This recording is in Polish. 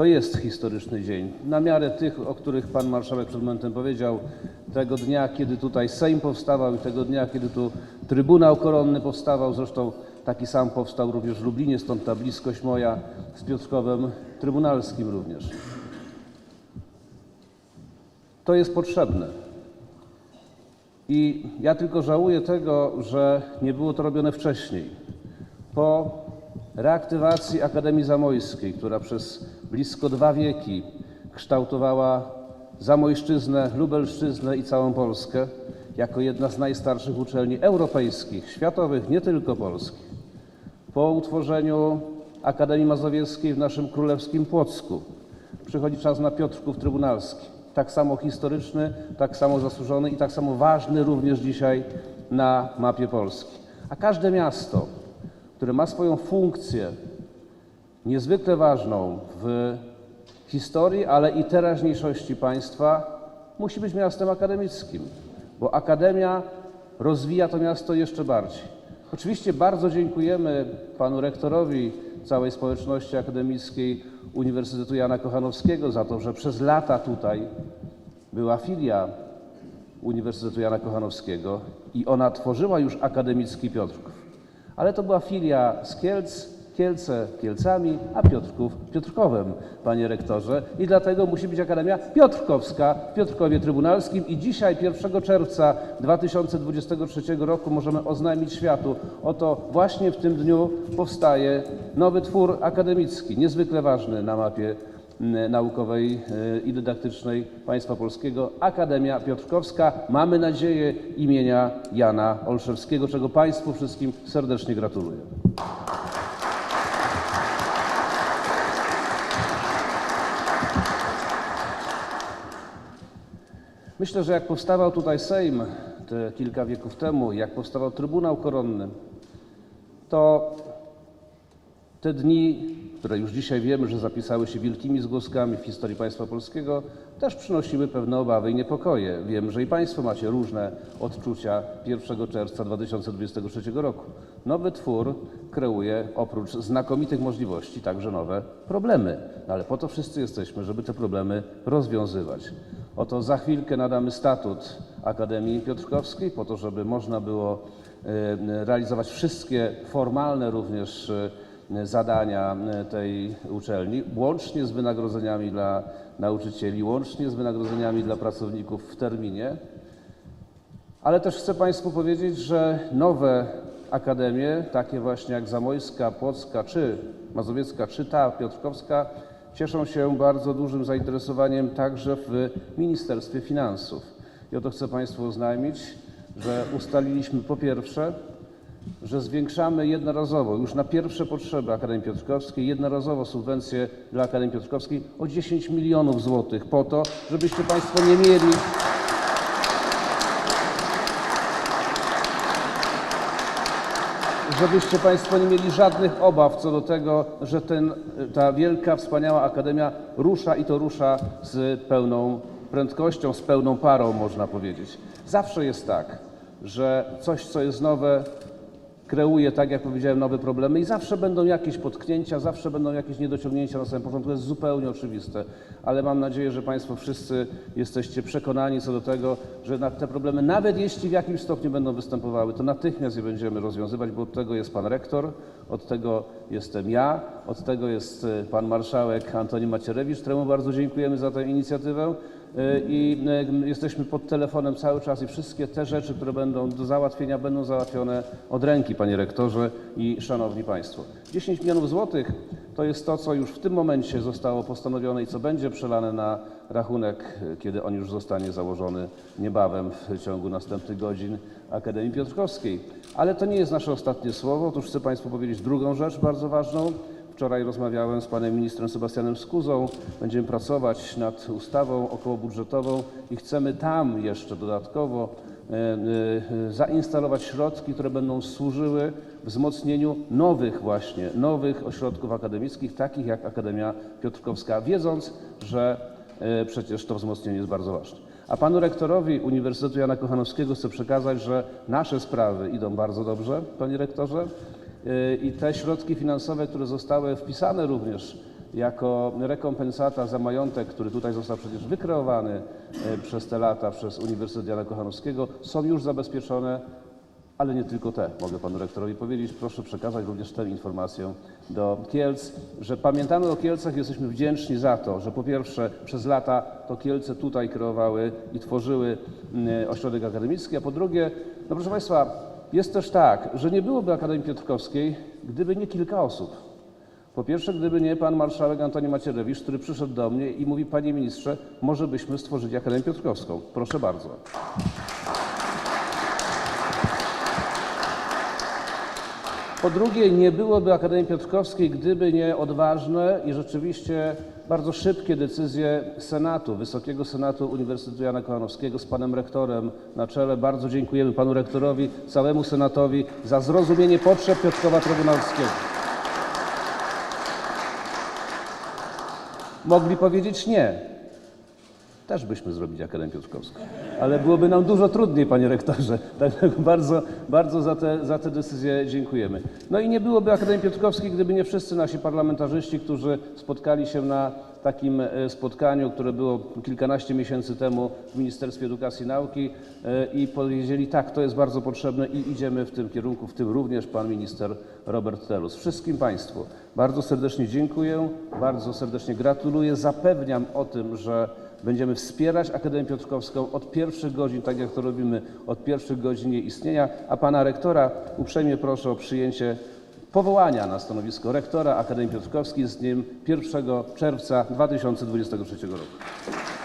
to jest historyczny dzień. Na miarę tych, o których pan marszałek przed momentem powiedział, tego dnia, kiedy tutaj Sejm powstawał i tego dnia, kiedy tu Trybunał Koronny powstawał, zresztą taki sam powstał również w Lublinie, stąd ta bliskość moja z Piotrkowem Trybunalskim również. To jest potrzebne. I ja tylko żałuję tego, że nie było to robione wcześniej. Po reaktywacji Akademii Zamojskiej, która przez blisko dwa wieki kształtowała Zamojszczyznę, Lubelszczyznę i całą Polskę jako jedna z najstarszych uczelni europejskich, światowych, nie tylko polskich. Po utworzeniu Akademii Mazowieckiej w naszym królewskim Płocku przychodzi czas na Piotrków Trybunalski. Tak samo historyczny, tak samo zasłużony i tak samo ważny również dzisiaj na mapie Polski. A każde miasto, które ma swoją funkcję niezwykle ważną w historii, ale i teraźniejszości państwa, musi być miastem akademickim, bo akademia rozwija to miasto jeszcze bardziej. Oczywiście bardzo dziękujemy panu rektorowi, całej społeczności akademickiej Uniwersytetu Jana Kochanowskiego za to, że przez lata tutaj była filia Uniwersytetu Jana Kochanowskiego i ona tworzyła już akademicki Piotrków. Ale to była filia z Kielc, Kielce Kielcami, a Piotrków Piotrkowem, panie rektorze. I dlatego musi być Akademia Piotrkowska w Piotrkowie Trybunalskim. I dzisiaj, 1 czerwca 2023 roku, możemy oznajmić światu, oto właśnie w tym dniu powstaje nowy twór akademicki, niezwykle ważny na mapie naukowej e, i dydaktycznej państwa polskiego Akademia Piotrkowska. Mamy nadzieję imienia Jana Olszewskiego, czego Państwu wszystkim serdecznie gratuluję. Myślę, że jak powstawał tutaj Sejm te kilka wieków temu, jak powstawał Trybunał Koronny, to te dni, które już dzisiaj wiemy, że zapisały się wielkimi zgłoskami w historii państwa polskiego, też przynosiły pewne obawy i niepokoje. Wiem, że i Państwo macie różne odczucia 1 czerwca 2023 roku. Nowy twór kreuje oprócz znakomitych możliwości także nowe problemy. No ale po to wszyscy jesteśmy, żeby te problemy rozwiązywać. Oto za chwilkę nadamy statut Akademii Piotrkowskiej po to, żeby można było e, realizować wszystkie formalne również e, zadania e, tej uczelni, łącznie z wynagrodzeniami dla nauczycieli, łącznie z wynagrodzeniami dla pracowników w terminie. Ale też chcę Państwu powiedzieć, że nowe akademie, takie właśnie jak Zamojska, Płocka czy Mazowiecka, czy ta Piotrkowska, cieszą się bardzo dużym zainteresowaniem także w Ministerstwie Finansów. I oto chcę Państwu oznajmić, że ustaliliśmy po pierwsze, że zwiększamy jednorazowo, już na pierwsze potrzeby Akademii Piotrkowskiej, jednorazowo subwencję dla Akademii Piotrkowskiej o 10 milionów złotych po to, żebyście Państwo nie mieli żebyście Państwo nie mieli żadnych obaw co do tego, że ten, ta wielka, wspaniała akademia rusza i to rusza z pełną prędkością, z pełną parą, można powiedzieć. Zawsze jest tak, że coś, co jest nowe, kreuje, tak jak powiedziałem, nowe problemy i zawsze będą jakieś potknięcia, zawsze będą jakieś niedociągnięcia na samym początku. To jest zupełnie oczywiste, ale mam nadzieję, że Państwo wszyscy jesteście przekonani co do tego, że te problemy, nawet jeśli w jakimś stopniu będą występowały, to natychmiast je będziemy rozwiązywać, bo od tego jest Pan Rektor, od tego jestem ja, od tego jest e, Pan Marszałek Antoni Macierewicz, któremu bardzo dziękujemy za tę inicjatywę. Y, i y, jesteśmy pod telefonem cały czas i wszystkie te rzeczy, które będą do załatwienia, będą załatwione od ręki, panie rektorze i szanowni państwo. 10 milionów złotych to jest to, co już w tym momencie zostało postanowione i co będzie przelane na rachunek, kiedy on już zostanie założony niebawem w ciągu następnych godzin Akademii Piotrkowskiej. Ale to nie jest nasze ostatnie słowo. Otóż chcę Państwu powiedzieć drugą rzecz bardzo ważną. Wczoraj rozmawiałem z panem ministrem Sebastianem Skuzą. Będziemy pracować nad ustawą okołobudżetową i chcemy tam jeszcze dodatkowo e, e, zainstalować środki, które będą służyły wzmocnieniu nowych właśnie, nowych ośrodków akademickich, takich jak Akademia Piotrkowska, wiedząc, że e, przecież to wzmocnienie jest bardzo ważne. A panu rektorowi Uniwersytetu Jana Kochanowskiego chcę przekazać, że nasze sprawy idą bardzo dobrze, panie rektorze. I te środki finansowe, które zostały wpisane również jako rekompensata za majątek, który tutaj został przecież wykreowany e, przez te lata przez Uniwersytet Jana Kochanowskiego, są już zabezpieczone, ale nie tylko te, mogę panu rektorowi powiedzieć. Proszę przekazać również tę informację do Kielc, że pamiętamy o Kielcach i jesteśmy wdzięczni za to, że po pierwsze przez lata to Kielce tutaj kreowały i tworzyły mm, ośrodek akademicki, a po drugie, no proszę państwa, jest też tak, że nie byłoby Akademii Piotrkowskiej, gdyby nie kilka osób. Po pierwsze, gdyby nie pan marszałek Antoni Macierewicz, który przyszedł do mnie i mówi, panie ministrze, może byśmy stworzyli Akademię Piotrkowską. Proszę bardzo. Po drugie, nie byłoby Akademii Piotrkowskiej, gdyby nie odważne i rzeczywiście bardzo szybkie decyzje Senatu, Wysokiego Senatu Uniwersytetu Jana Kochanowskiego z panem rektorem na czele. Bardzo dziękujemy panu rektorowi, całemu Senatowi za zrozumienie potrzeb Piotrkowa Trybunalskiego. Mogli powiedzieć nie. Też byśmy zrobili Akademię Piotrkowską. Ale byłoby nam dużo trudniej, panie rektorze. Także bardzo, bardzo za te, za decyzje dziękujemy. No i nie byłoby Akademii Piotrkowskiej, gdyby nie wszyscy nasi parlamentarzyści, którzy spotkali się na takim e, spotkaniu, które było kilkanaście miesięcy temu w Ministerstwie Edukacji i Nauki e, i powiedzieli, tak, to jest bardzo potrzebne i idziemy w tym kierunku, w tym również pan minister Robert Telus. Wszystkim Państwu bardzo serdecznie dziękuję, bardzo serdecznie gratuluję, zapewniam o tym, że Będziemy wspierać Akademię Piotrkowską od pierwszych godzin, tak jak to robimy od pierwszych godzin jej istnienia, a pana rektora uprzejmie proszę o przyjęcie powołania na stanowisko rektora Akademii Piotrkowskiej z dniem 1 czerwca 2023 roku.